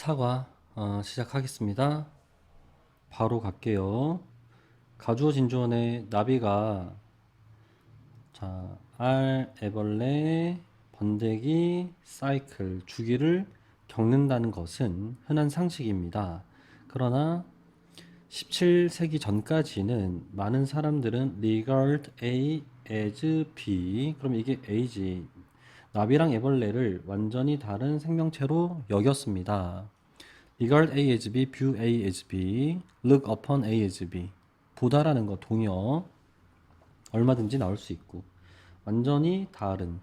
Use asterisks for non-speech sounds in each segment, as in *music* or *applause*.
사과 어, 시작하겠습니다. 바로 갈게요. 가주어 진주원의 나비가 자, 알, 애벌레, 번데기, 사이클, 주기를 겪는다는 것은 흔한 상식입니다. 그러나 17세기 전까지는 많은 사람들은 regard A as B 그럼 이게 A지 나비랑 애벌레를 완전히 다른 생명체로 여겼습니다. regard A as B, view A as B, look upon A as B 보다라는 거 동의어. 얼마든지 나올 수 있고. 완전히 다른.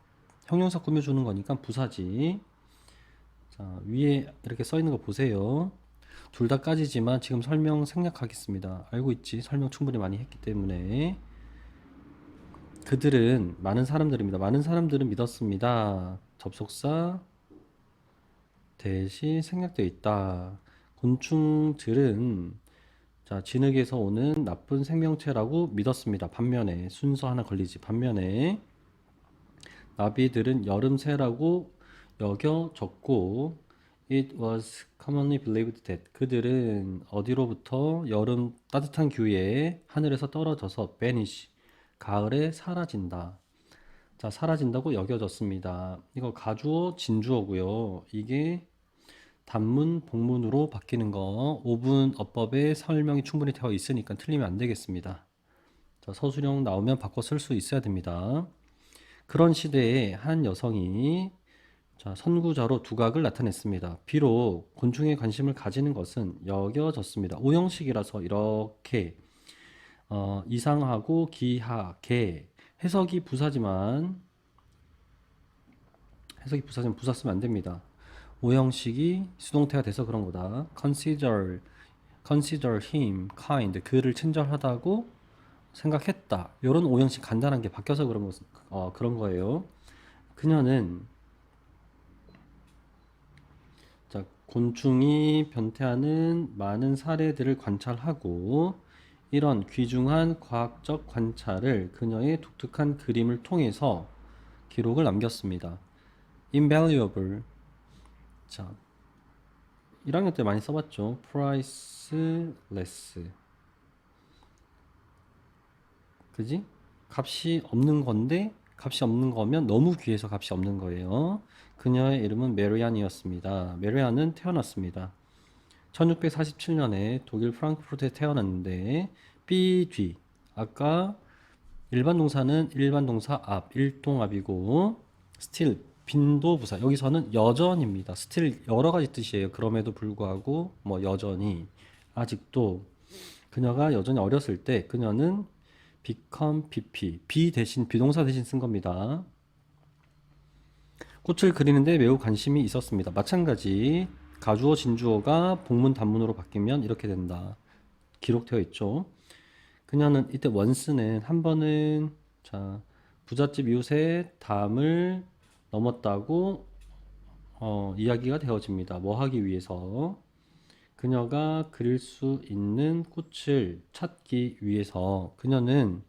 형용사 꾸며주는 거니까 부사지. 자 위에 이렇게 써 있는 거 보세요. 둘 다 까지지만 지금 설명 생략하겠습니다. 알고 있지? 설명 충분히 많이 했기 때문에 그들은 많은 사람들입니다 많은 사람들은 믿었습니다 접속사 대신 생략되어 있다 곤충들은 자, 진흙에서 오는 나쁜 생명체라고 믿었습니다. 반면에 순서 하나 걸리지. 반면에 나비들은 여름새라고 여겨졌고 it was commonly believed that 그들은 어디로부터 여름 따뜻한 기후에 하늘에서 떨어져서 vanish 가을에 사라진다. 자, 사라진다고 여겨졌습니다. 이거 가주어 진주어고요. 이게 단문 복문으로 바뀌는 거 5분 어법에 설명이 충분히 되어 있으니까 틀리면 안 되겠습니다. 자, 서술형 나오면 바꿔 쓸 수 있어야 됩니다. 그런 시대에 한 여성이 자, 선구자로 두각을 나타냈습니다. 비록 곤충에 관심을 가지는 것은 여겨졌습니다. 오형식이라서 이렇게 어, 이상하고 기하게 해석이 부사지만 해석이 부사지만 부사 쓰면 안 됩니다. 오형식이 수동태가 돼서 그런 거다. consider, consider him kind, 그를 친절하다고 생각했다. 이런 오형식 간단한 게 바뀌어서 그런 거, 어, 그런 거예요. 그녀는 자, 곤충이 변태하는 많은 사례들을 관찰하고 이런 귀중한 과학적 관찰을 그녀의 독특한 그림을 통해서 기록을 남겼습니다. invaluable 자, 1학년 때 많이 써봤죠. priceless. 그지? 값이 없는 건데, 값이 없는 거면 너무 귀해서 값이 없는 거예요. 그녀의 이름은 메리안이었습니다. 메리안은 태어났습니다. 1647년에 독일 프랑크푸르트에 태어났는데, B 뒤. 아까 일반 동사는 일반 동사 앞, 일동압이고, still 빈도 부사 여기서는 여전입니다. 스틸 여러 가지 뜻이에요. 그럼에도 불구하고 뭐 여전히 아직도 그녀가 여전히 어렸을 때 그녀는 become pp be 대신 비동사 대신 쓴 겁니다. 꽃을 그리는데 매우 관심이 있었습니다. 마찬가지 가주어 진주어가 복문 단문으로 바뀌면 이렇게 된다. 기록되어 있죠. 그녀는 이때 원스는 한 번은 자 부잣집 이웃의 담을 넘었다고 어, 이야기가 되어집니다. 뭐 하기 위해서 그녀가 그릴 수 있는 꽃을 찾기 위해서 그녀는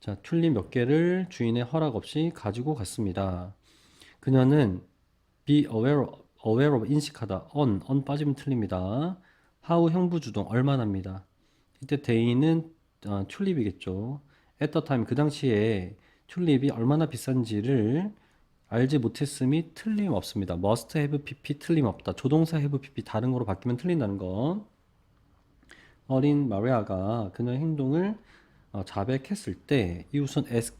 자, 튤립 몇 개를 주인의 허락 없이 가지고 갔습니다. 그녀는 be aware of, aware of 인식하다 on on 빠지면 틀립니다. how 형부 주동 얼마나입니다. 이때 데이는 어, 튤립이겠죠. at the time 그 당시에 튤립이 얼마나 비싼지를 알지 못했음이 틀림없습니다. must have pp 틀림없다. 조동사 have pp 다른 거로 바뀌면 틀린다는 거. 어린 마리아가 그녀의 행동을 어, 자백했을 때 이웃은 ask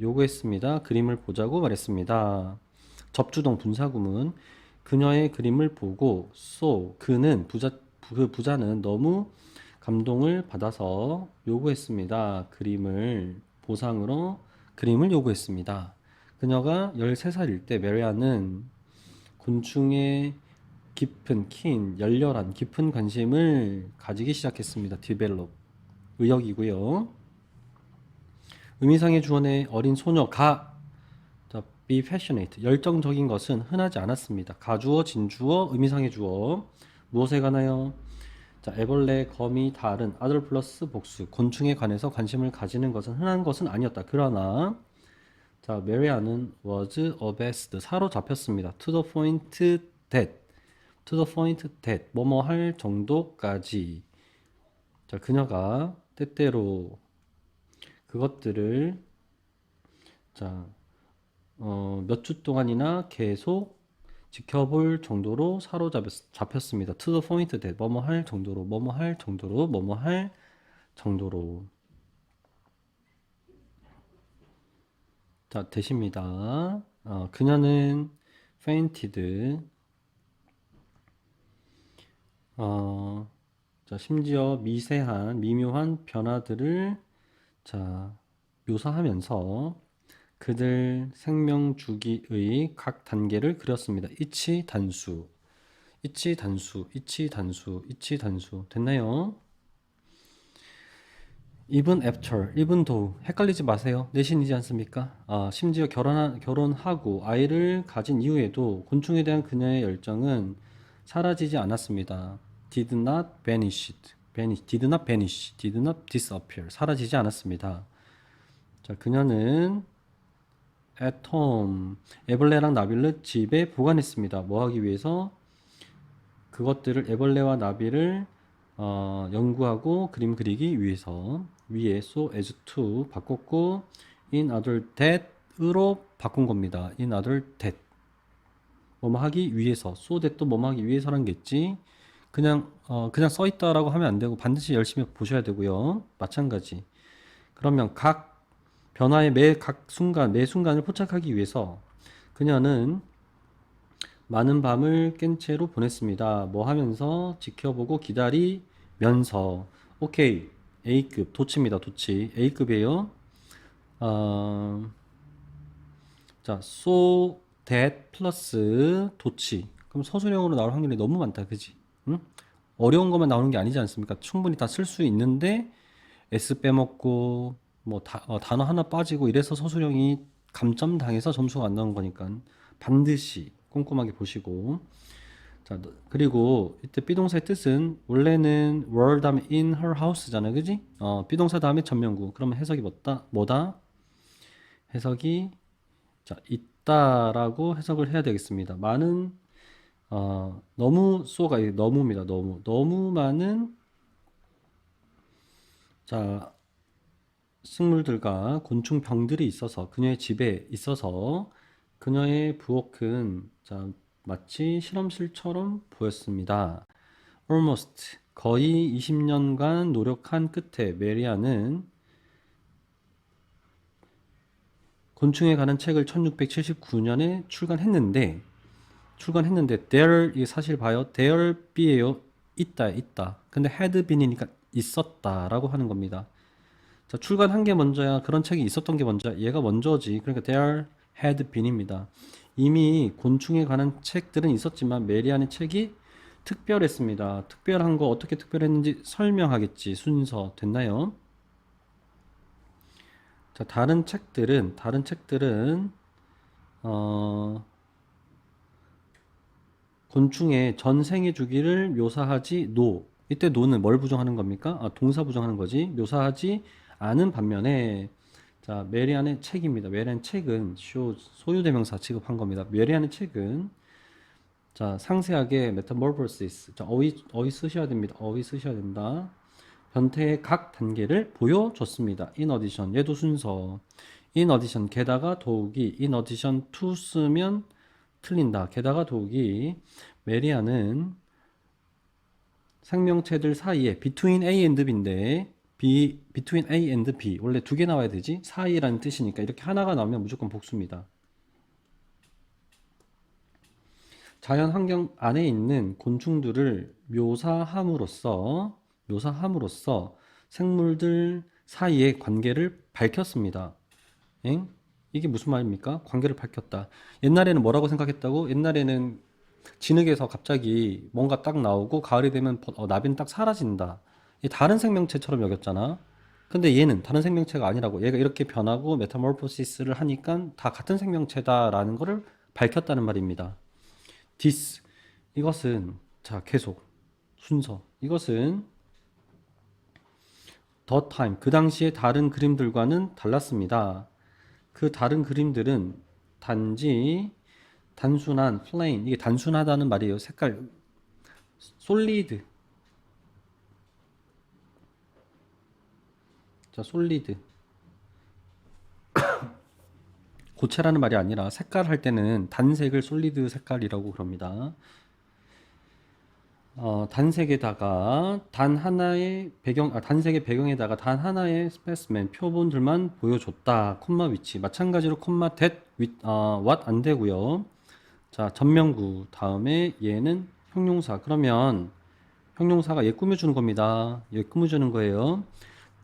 요구했습니다. 그림을 보자고 말했습니다. 접주동 분사구문 그녀의 그림을 보고 so 그는 부자 그 부자는 너무 감동을 받아서 요구했습니다. 그림을 보상으로 그림을 요구했습니다. 그녀가 13살일 때 메리아는 곤충의 깊은, 킨, 열렬한 깊은 관심을 가지기 시작했습니다. 디벨롭. 의역이고요. 의미상의 주어의 어린 소녀가 자, be passionate. 열정적인 것은 흔하지 않았습니다. 가주어, 진주어, 의미상의 주어. 무엇에 관하여? 자, 애벌레, 거미, 달은 아들 플러스 복수. 곤충에 관해서 관심을 가지는 것은 흔한 것은 아니었다. 그러나 자, 메리아는 was obsessed 사로잡혔습니다. to the point that to the point that 뭐뭐 할 정도까지 자 그녀가 때때로 그것들을 자 어, 몇 주 동안이나 계속 지켜볼 정도로 사로잡혔습니다. to the point that 뭐뭐 할 정도로 뭐뭐 할 정도로 뭐뭐 할 정도로 자 대십니다. 어, 그녀는 fainted 어, 자 심지어 미세한 미묘한 변화들을 자 묘사하면서 그들 생명 주기의 각 단계를 그렸습니다. 이치 단수, 이치 단수, 이치 단수, 이치 단수 됐나요? even after, even though 헷갈리지 마세요. 내신이지 않습니까? 아, 심지어 결혼 결혼하고 아이를 가진 이후에도 곤충에 대한 그녀의 열정은 사라지지 않았습니다. did not vanish, vanish, did not vanish, did not disappear. 사라지지 않았습니다. 자, 그녀는 home, 애벌레랑 나비를 집에 보관했습니다. 뭐 하기 위해서? 그것들을 애벌레와 나비를 어, 연구하고 그림 그리기 위해서 위에 so as to 바꿨고 in order that으로 바꾼 겁니다. in order that 뭐뭐 하기 위해서 so that도 뭐뭐 하기 위해서란 겠지. 그냥 어, 그냥 써 있다라고 하면 안 되고 반드시 열심히 보셔야 되고요. 마찬가지. 그러면 각 변화의 매 각 순간 매 순간을 포착하기 위해서 그녀는 많은 밤을 깬 채로 보냈습니다. 뭐 하면서 지켜보고 기다리면서 오케이 A급 도치입니다. 도치 A급이에요. 어, 자 so that 플러스 도치 그럼 서술형으로 나올 확률이 너무 많다. 그지? 응? 어려운 것만 나오는 게 아니지 않습니까? 충분히 다 쓸 수 있는데 S 빼먹고 뭐 다, 어, 단어 하나 빠지고 이래서 서술형이 감점 당해서 점수가 안 나온 거니까 반드시 꼼꼼하게 보시고. 자 너- 그리고 이때 비동사의 뜻은 원래는 were 다음에 in her house잖아요. 그지? 어 비동사 다음에 전면구. 그러면 해석이 뭐다 뭐다? 해석이 자 있다라고 해석을 해야 되겠습니다. 많은 어 너무 이게 너무입니다. 너무 너무 많은 자 식물들과 곤충 병들이 있어서 그녀의 집에 있어서 그녀의 부엌은 자, 마치 실험실처럼 보였습니다. Almost 거의 20년간 노력한 끝에 메리아는 곤충에 관한 책을 1679년에 출간했는데 출간했는데 there 이 사실 봐요. there be에요. 있다 있다. 근데 had been이니까 있었다라고 하는 겁니다. 자, 출간한 게 먼저야. 그런 책이 있었던 게 먼저야. 얘가 먼저지. 그러니까 there had been입니다. 이미 곤충에 관한 책들은 있었지만 메리안의 책이 특별했습니다. 특별한 거 어떻게 특별했는지 설명하겠지. 순서 됐나요? 자, 다른 책들은 다른 책들은 어 곤충의 전생의 주기를 묘사하지 노. 이때 노는 뭘 부정하는 겁니까? 아, 동사 부정하는 거지. 묘사하지 않은 반면에 자, 메리안의 책입니다. 메리안 책은 쇼 소유 대명사 취급한 겁니다. 메리안의 책은 자, 상세하게 메타몰포시스. 자, 어휘 어휘 쓰셔야 됩니다. 어휘 쓰셔야 된다. 변태의 각 단계를 보여줬습니다. in addition. 얘도 순서. in addition. 게다가 더욱이 in addition to 쓰면 틀린다. 게다가 더욱이 메리아는 생명체들 사이에 between A and B인데 B, between A and B 원래 두 개 나와야 되지 사이라는 뜻이니까 이렇게 하나가 나오면 무조건 복수입니다. 자연 환경 안에 있는 곤충들을 묘사함으로써 묘사함으로써 생물들 사이의 관계를 밝혔습니다. 엥? 이게 무슨 말입니까? 관계를 밝혔다. 옛날에는 뭐라고 생각했다고? 옛날에는 진흙에서 갑자기 뭔가 딱 나오고 가을이 되면 버- 어, 나비는 딱 사라진다. 이 다른 생명체처럼 여겼잖아. 근데 얘는 다른 생명체가 아니라고. 얘가 이렇게 변하고 메타몰포시스를 하니까 다 같은 생명체다라는 거를 밝혔다는 말입니다. this 이것은 자 계속 순서 이것은 the time 그 당시의 다른 그림들과는 달랐습니다. 그 다른 그림들은 단지 단순한 plain 이게 단순하다는 말이에요. 색깔 솔리드. 자, 솔리드. *coughs* 고체라는 말이 아니라 색깔 할 때는 단색을 솔리드 색깔이라고 그럽니다. 어, 단색에다가 단 하나의 배경, 아, 단색의 배경에다가 단 하나의 스페스맨 표본들만 보여줬다. 콤마 위치. 마찬가지로 콤마 that, 어, what 안 되고요. 자, 전명구. 다음에 얘는 형용사. 그러면 형용사가 얘 꾸며주는 겁니다. 얘 꾸며주는 거예요.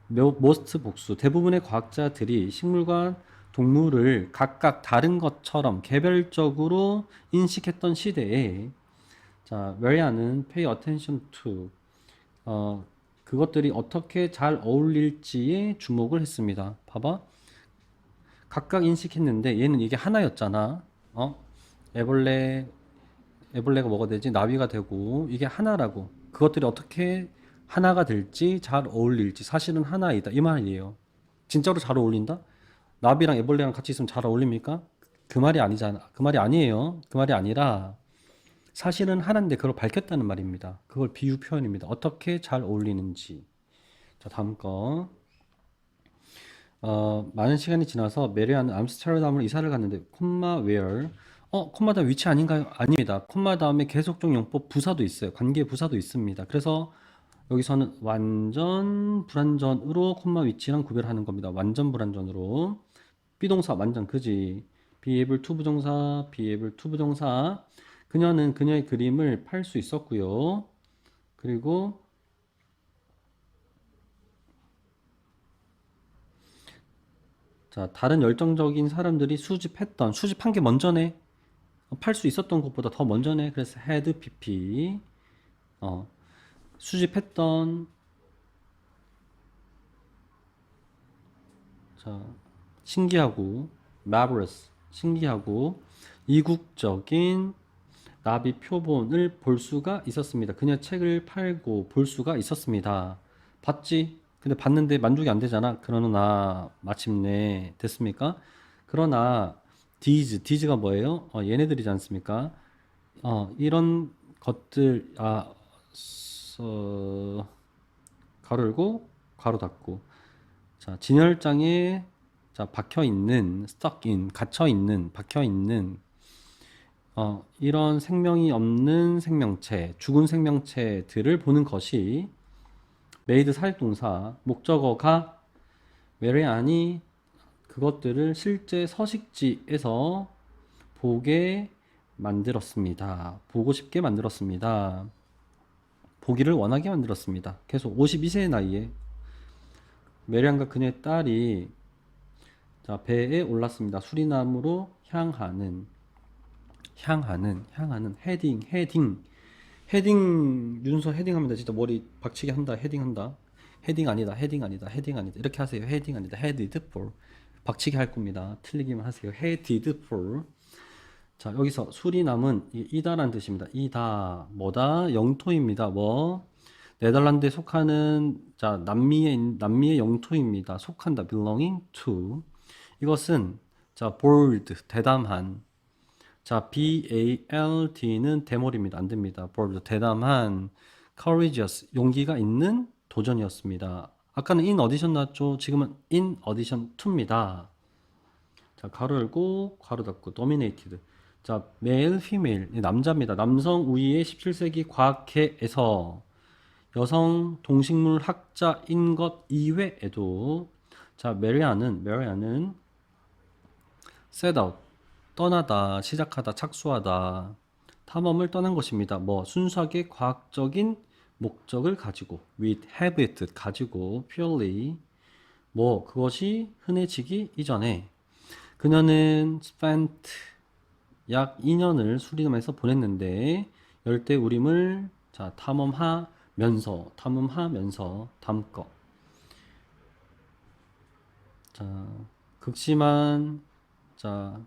모- most 복수. 대부분의 과학자들이 식물과 동물을 각각 다른 것처럼 개별적으로 인식했던 시대에 자, 메리아는 pay attention to 어, 그것들이 어떻게 잘 어울릴지에 주목을 했습니다. 봐봐. 각각 인식했는데 얘는 이게 하나였잖아. 어? 애벌레 애벌레가 뭐가 되지? 나비가 되고 이게 하나라고. 그것들이 어떻게 하나가 될지 잘 어울릴지 사실은 하나이다. 이 말이에요. 진짜로 잘 어울린다? 나비랑 애벌레랑 같이 있으면 잘 어울립니까? 그 말이 아니잖아. 그 말이 아니에요. 그 말이 아니라 사실은 하나인데 그걸 밝혔다는 말입니다. 그걸 비유 표현입니다. 어떻게 잘 어울리는지. 자, 다음 거. 어, 많은 시간이 지나서 메리아는 암스테르담으로 이사를 갔는데 콤마 웨어 어, 콤마 다음 위치 아닌가요? 아닙니다. 콤마 다음에 계속적 용법 부사도 있어요. 관계 부사도 있습니다. 그래서 여기서는 완전 불완전으로 콤마 위치랑 구별하는 겁니다. 완전 불완전으로 비동사 완전 그지 be able to 부정사 be able to 부정사 그녀는 그녀의 그림을 팔 수 있었고요. 그리고 자, 다른 열정적인 사람들이 수집했던, 수집한 게 먼저네. 팔 수 있었던 것보다 더 먼저네. 그래서 had pp. 어, 수집했던, 자, 신기하고, marvelous, 신기하고, 이국적인 나비 표본을 볼 수가 있었습니다. 그녀 책을 팔고 볼 수가 있었습니다. 봤지? 근데 봤는데 만족이 안 되잖아. 그러나 마침내 됐습니까? 그러나 these, these가 뭐예요? 어, 얘네들이지 않습니까? 어, 이런 것들 아, 서, 가로 열고 가로 닫고 자, 진열장에 자, 박혀 있는 stuck in 갇혀 있는 박혀 있는 어, 이런 생명이 없는 생명체, 죽은 생명체들을 보는 것이 메이드 사역동사 목적어가 메리안이 그것들을 실제 서식지에서 보게 만들었습니다. 보고 싶게 만들었습니다. 보기를 원하게 만들었습니다. 계속 52세의 나이에. 메리안과 그녀의 딸이 자, 배에 올랐습니다. 수리남으로 향하는 향하는 향하는 헤딩 헤딩. 헤딩 윤서 헤딩합니다. 진짜 머리 박치기 한다 헤딩한다. 헤딩 아니다 헤딩 아니다 헤딩 아니다. 이렇게 하세요. 헤딩 아니다. 헤디드 폴. 박치기 할 겁니다. 틀리기만 하세요. 헤디드 폴 자 여기서 수리남은 이- 이다란 뜻입니다 이다 뭐다 영토입니다 뭐 네덜란드에 속하는 자 남미의 남미의 영토입니다 속한다 belonging to 이것은 자 bold 대담한 자, BALD는 대머리입니다. 안 됩니다. bold, 대담한, courageous, 용기가 있는 도전이었습니다. 아까는 in audition 나왔죠? 지금은 in audition to입니다. 자, 가로 열고, 가로 닫고, dominated. 자, male, female, 이 남자입니다. 남성 우위의 17세기 과학회에서 여성 동식물 학자인 것 이외에도 자, 메리아는, 메리아는 set out, 떠나다, 시작하다, 착수하다, 탐험을 떠난 것입니다. 뭐 순수하게 과학적인 목적을 가지고, with have it 가지고, purely 뭐 그것이 흔해지기 이전에 그녀는 spent 약 2년을 수리남에서 보냈는데 열대 우림을 자 탐험하면서 탐험하면서 담거. 자 극심한 자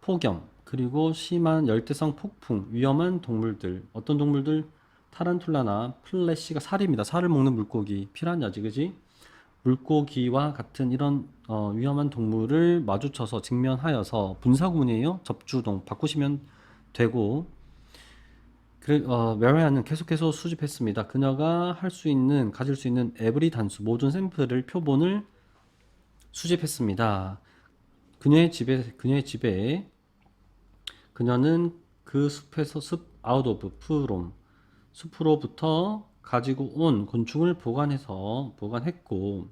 폭염 그리고 심한 열대성 폭풍 위험한 동물들. 어떤 동물들? 타란툴라나 플래시가 살입니다. 살을 먹는 물고기. 피라냐지 그지 물고기와 같은 이런 어, 위험한 동물을 마주쳐서 직면하여서 분사구문이에요 접주동 바꾸시면 되고 그래, 어, 메리아는 계속해서 수집했습니다. 그녀가 할 수 있는, 가질 수 있는 에브리 단수, 모든 샘플을, 표본을 수집했습니다. 그녀의 집에, 그녀의 집에, 그녀는 그 숲에서 숲, 아웃 오브, 프롬, 숲으로부터 가지고 온 곤충을 보관해서, 보관했고,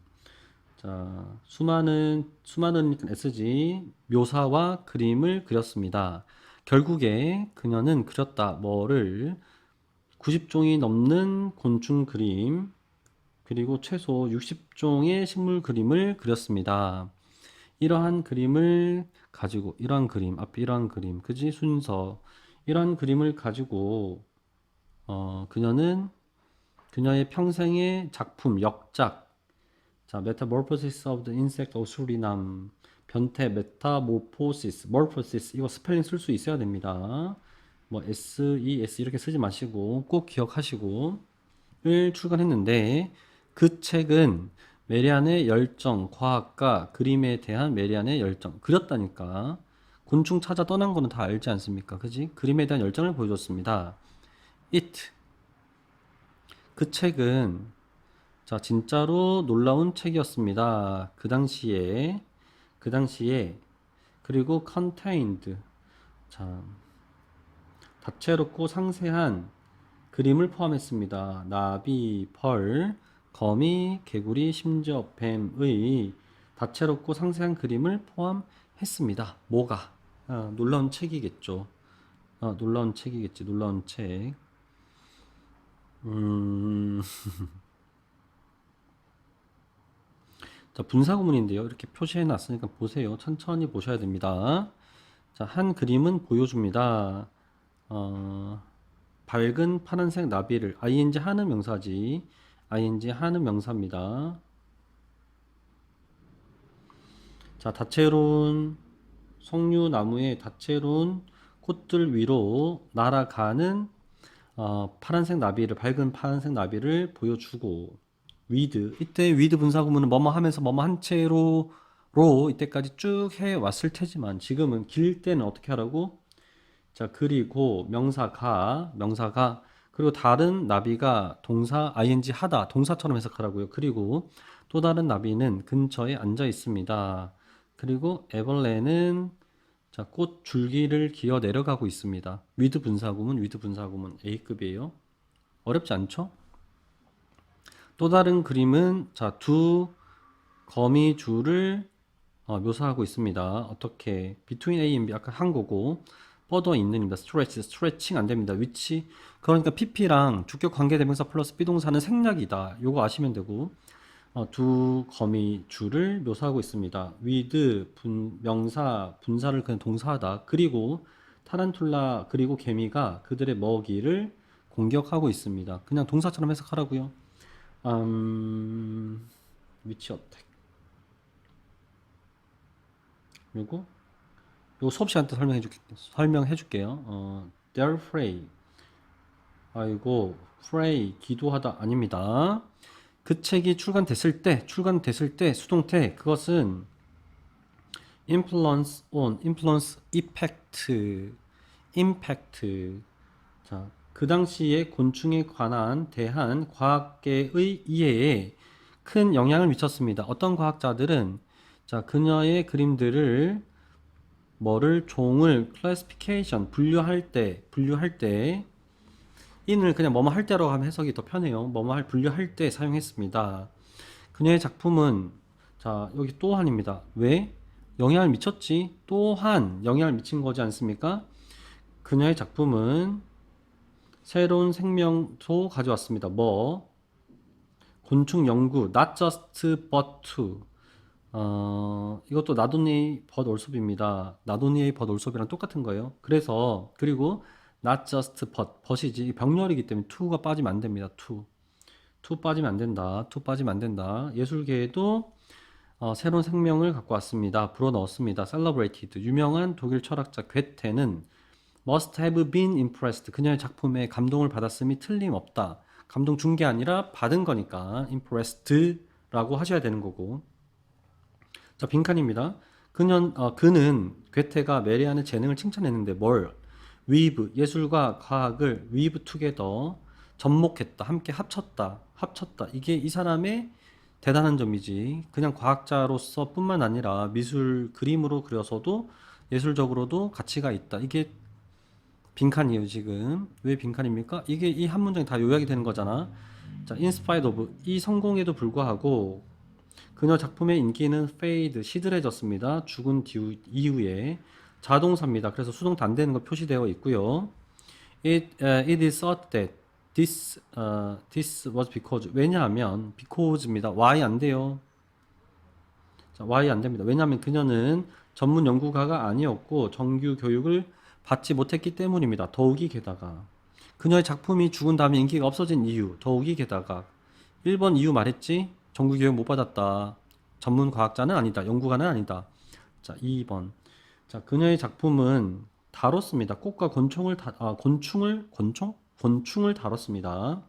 자, 수많은, 수많은 SG 묘사와 그림을 그렸습니다. 결국에 그녀는 그렸다. 뭐를 90종이 넘는 곤충 그림, 그리고 최소 60종의 식물 그림을 그렸습니다. 이러한 그림을 가지고, 이러한 그림, 앞에 이러한 그림, 그지? 순서. 이러한 그림을 가지고, 어, 그녀는 그녀의 평생의 작품, 역작, 자, Metamorphosis of the Insect of 수리남 변태 메타모포시스, morphosis 이거 스펠링 쓸 수 있어야 됩니다. 뭐 S, E, S 이렇게 쓰지 마시고 꼭 기억하시고 을 출간했는데 그 책은 메리안의 열정, 과학과 그림에 대한 메리안의 열정 그렸다니까 곤충 찾아 떠난 거는 다 알지 않습니까? 그지? 그림에 대한 열정을 보여줬습니다. It 그 책은 자, 진짜로 놀라운 책이었습니다. 그 당시에, 그 당시에, 그리고 contained. 자, 다채롭고 상세한 그림을 포함했습니다. 나비, 벌, 거미, 개구리, 심지어 뱀의 다채롭고 상세한 그림을 포함했습니다. 뭐가? 아, 놀라운 책이겠죠. 아, 놀라운 책이겠지. 놀라운 책. 음. *laughs* 자, 분사구문인데요. 이렇게 표시해 놨으니까 보세요. 천천히 보셔야 됩니다. 자, 한 그림은 보여줍니다. 어, 밝은 파란색 나비를 ing 하는 명사지. ing 하는 명사입니다. 자, 다채로운 석류나무의 다채로운 꽃들 위로 날아가는 어, 파란색 나비를 밝은 파란색 나비를 보여주고 위드 이때 위드 분사구문은 뭐뭐 하면서 뭐뭐 한 채로 로 이때까지 쭉 해 왔을 테지만 지금은 길 때는 어떻게 하라고? 자 그리고 명사가 명사가 그리고 다른 나비가 동사 ing 하다 동사처럼 해석하라고요. 그리고 또 다른 나비는 근처에 앉아 있습니다. 그리고 애벌레는 자, 꽃 줄기를 기어 내려가고 있습니다. 위드 분사구문, 위드 분사구문 A급이에요. 어렵지 않죠? 또 다른 그림은 자, 두 거미 줄을 어, 묘사하고 있습니다. 어떻게 between A and B 아까 한 거고 뻗어 있는입니다. stretch, stretching 안 됩니다. 위치 그러니까 PP랑 주격 관계 대명사 플러스 비동사는 생략이다. 요거 아시면 되고 어, 두 거미 줄을 묘사하고 있습니다. with 분, 명사 분사를 그냥 동사하다. 그리고 타란툴라 그리고 개미가 그들의 먹이를 공격하고 있습니다. 그냥 동사처럼 해석하라고요. 음, 위치 어택. 그리고 요 수업 시간 때 설명해 줄게 설명해 줄게요. 어, they're afraid. 아이고, pray 기도하다 아닙니다. 그 책이 출간됐을 때, 출간됐을 때 수동태 그것은 influence on, influence, effect, impact. 자, 그 당시에 곤충에 관한 대한 과학계의 이해에 큰 영향을 미쳤습니다. 어떤 과학자들은 자, 그녀의 그림들을 뭐를 종을 classification 분류할 때 분류할 때 인을 그냥 뭐뭐 할 때라고 하면 해석이 더 편해요. 뭐뭐 할 분류할 때 사용했습니다. 그녀의 작품은 자 여기 또한입니다. 왜 영향을 미쳤지? 또한 영향을 미친 거지 않습니까? 그녀의 작품은 새로운 생명도 가져왔습니다. 뭐 곤충 연구 not just but to 어, 이것도 나도니의 벗 올섭입니다. 나도니의 벗 올섭이랑 똑같은 거예요. 그래서 그리고 not just but 벗이지 병렬이기 때문에 to가 빠지면 안 됩니다. to to 빠지면 안 된다. to 빠지면 안 된다. 예술계에도 어, 새로운 생명을 갖고 왔습니다. 불어 넣었습니다. celebrated 유명한 독일 철학자 괴테는 must have been impressed 그녀의 작품에 감동을 받았음이 틀림없다. 감동 준 게 아니라 받은 거니까 impressed라고 하셔야 되는 거고. 자 빈칸입니다. 그년 어, 그는 괴테가 메리안의 재능을 칭찬했는데 뭘 weave 예술과 과학을 weave together 접목했다 함께 합쳤다 합쳤다. 이게 이 사람의 대단한 점이지. 그냥 과학자로서 뿐만 아니라 미술 그림으로 그려서도 예술적으로도 가치가 있다. 이게 빈칸이에요 지금. 왜 빈칸입니까? 이게 이 한 문장이 다 요약이 되는 거잖아. 자 spite of 이 성공에도 불구하고 그녀 작품의 인기는 fade 시들해졌습니다. 죽은 뒤, 이후에 자동사입니다 그래서 수동도 안 되는 거 표시되어 있고요 it, uh, it is thought that this, uh, this was because 왜냐하면 because입니다 why 안 돼요 자, why 안 됩니다. 왜냐하면 그녀는 전문 연구가가 아니었고 정규 교육을 받지 못했기 때문입니다. 더욱이 게다가 그녀의 작품이 죽은 다음에 인기가 없어진 이유, 더욱이 게다가 1번 이유 말했지? 정규 교육 못 받았다. 전문 과학자는 아니다. 연구가는 아니다. 자, 2번. 자, 그녀의 작품은 다뤘습니다. 꽃과 곤충을 다, 아, 곤충을 곤충? 곤충을 다뤘습니다.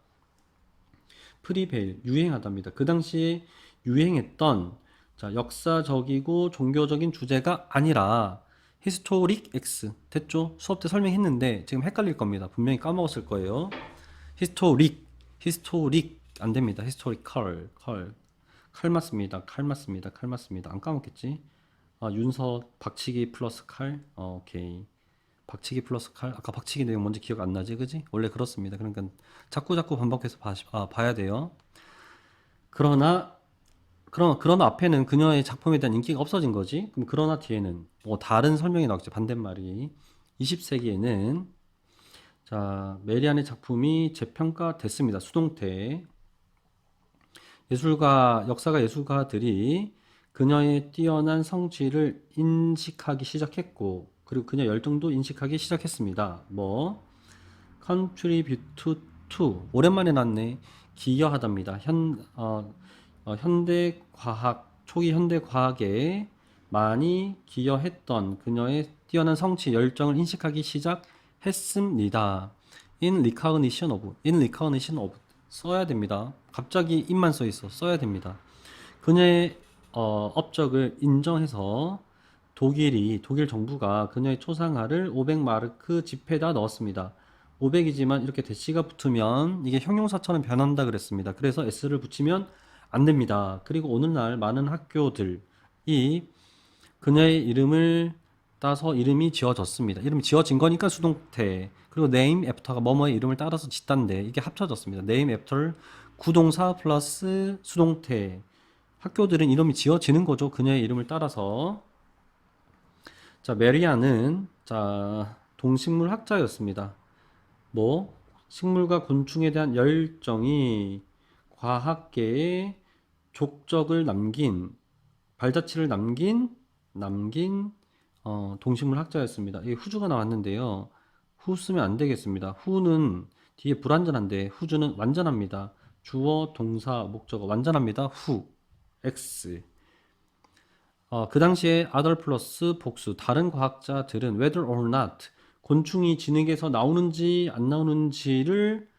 프리베일 유행하답니다. 그 당시에 유행했던 자, 역사적이고 종교적인 주제가 아니라 히스토릭 X 됐죠? 수업 때 설명했는데 지금 헷갈릴 겁니다. 분명히 까먹었을 거예요. 히스토릭 히스토릭 안 됩니다. 히스토리컬 컬. 칼 맞습니다. 칼 맞습니다. 칼 맞습니다. 안 까먹겠지? 아, 윤서 박치기 플러스 칼. 어, 오케이. 박치기 플러스 칼. 아까 박치기 내용 뭔지 기억 안 나지, 그지? 원래 그렇습니다. 그러니까 자꾸 자꾸 반복해서 봐, 아, 봐야 돼요. 그러나 그러, 그러나 앞에는 그녀의 작품에 대한 인기가 없어진 거지. 그럼 그러나 뒤에는 뭐 다른 설명이 나오겠죠. 반대말이. 20세기에는 자, 메리안의 작품이 재평가됐습니다. 수동태. 예술가, 역사가 예술가들이 그녀의 뛰어난 성취를 인식하기 시작했고, 그리고 그녀 열정도 인식하기 시작했습니다. 뭐, contribute to, 오랜만에 났네. 기여하답니다. 현, 어, 어, 현대 과학, 초기 현대 과학에 많이 기여했던 그녀의 뛰어난 성취, 열정을 인식하기 시작했습니다. in recognition of, in recognition of 써야 됩니다. 갑자기 입만 써 있어. 써야 됩니다. 그녀의 어, 업적을 인정해서 독일이 독일 정부가 그녀의 초상화를 500마르크 지폐에다 넣었습이 500이지만 이렇게 대시가 붙으면 이게 형용사처럼 변한다 그랬습니다. 그래서 s를 붙이면 안 됩니다. 그리고 오늘날 많은 학교들이 그녀의 이름을 따서 이름이 지어졌습니다. 이름이 지어진 거니까 수동태. 그리고 name after가 뭐뭐의 이름을 따라서 짓단데 이게 합쳐졌습니다. name after 구동사 플러스 수동태. 학교들은 이름이 지어지는 거죠. 그녀의 이름을 따라서. 자, 메리아는 자, 동식물 학자였습니다. 뭐 식물과 곤충에 대한 열정이 과학계에 족적을 남긴 발자취를 남긴 남긴 어, 동식물 학자였습니다. 이 후주가 나왔는데요. 후 쓰면 안 되겠습니다. 후는 뒤에 불완전한데 후주는 완전합니다. 주어, 동사, 목적어 완전합니다. 후, x. 어, 그 당시에 other 플러스 복수 다른 과학자들은 whether or not 곤충이 진흙에서 나오는지 안 나오는지를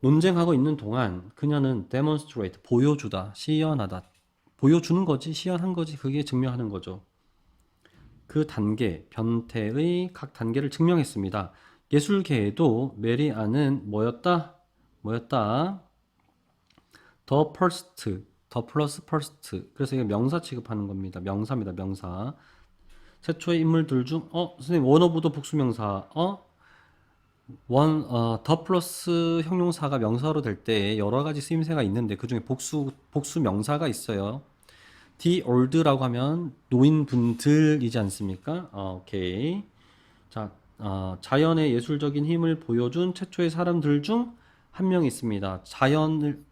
논쟁하고 있는 동안 그녀는 demonstrate 보여주다 시연하다 보여주는 거지 시연한 거지 그게 증명하는 거죠. 그 단계 변태의 각 단계를 증명했습니다. 예술계에도 메리안은 뭐였다? 뭐였다? the first, the plus first. 그래서 이게 명사 취급하는 겁니다. 명사입니다. 명사. 최초의 인물들 중, 어, 선생님, 원어부도 복수명사, 어? 원, 어, 더 플러스 형용사가 명사로 될 때 여러 가지 쓰임새가 있는데 그 중에 복수, 복수 명사가 있어요. the old라고 하면 노인분들이지 않습니까? 어, 오케이. 자, 어, 자연의 예술적인 힘을 보여준 최초의 사람들 중 한 명 있습니다. 자연을,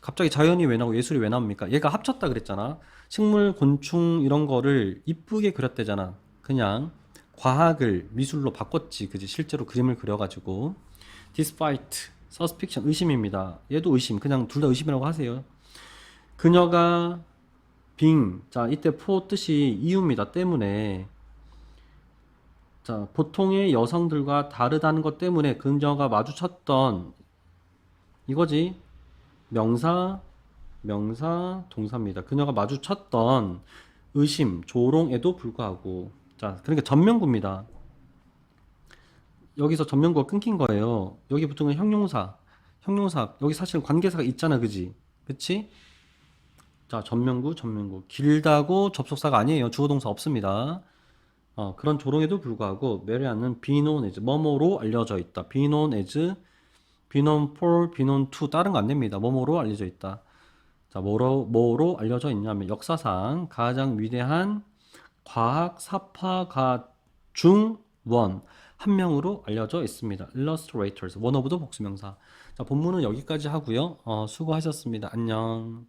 갑자기 자연이 왜 나오고 예술이 왜 나옵니까? 얘가 합쳤다 그랬잖아. 식물, 곤충 이런 거를 이쁘게 그렸대잖아. 그냥 과학을 미술로 바꿨지, 그지? 실제로 그림을 그려가지고. despite, suspicion, 의심입니다. 얘도 의심, 그냥 둘 다 의심이라고 하세요. 그녀가 빙, 자, 이때 포 뜻이 이유입니다. 때문에. 자, 보통의 여성들과 다르다는 것 때문에 그녀가 마주쳤던 이거지. 명사, 명사, 동사입니다. 그녀가 마주쳤던 의심, 조롱에도 불구하고 자, 그러니까 전면구입니다. 여기서 전면구가 끊긴 거예요. 여기 붙은 건 형용사. 형용사. 여기 사실 관계사가 있잖아, 그지? 그치? 자, 전면구, 전면구. 길다고 접속사가 아니에요. 주어동사 없습니다. 어, 그런 조롱에도 불구하고 메리안은 be known as 뭐뭐로 알려져 있다. be known as, for, be known to 다른 거 안 됩니다. 뭐뭐로 알려져 있다. 자, 뭐로 뭐로 알려져 있냐면 역사상 가장 위대한 과학 사파가 중 원 한 명으로 알려져 있습니다. illustrators, 원어브도 복수명사. 자, 본문은 여기까지 하고요. 어, 수고하셨습니다. 안녕.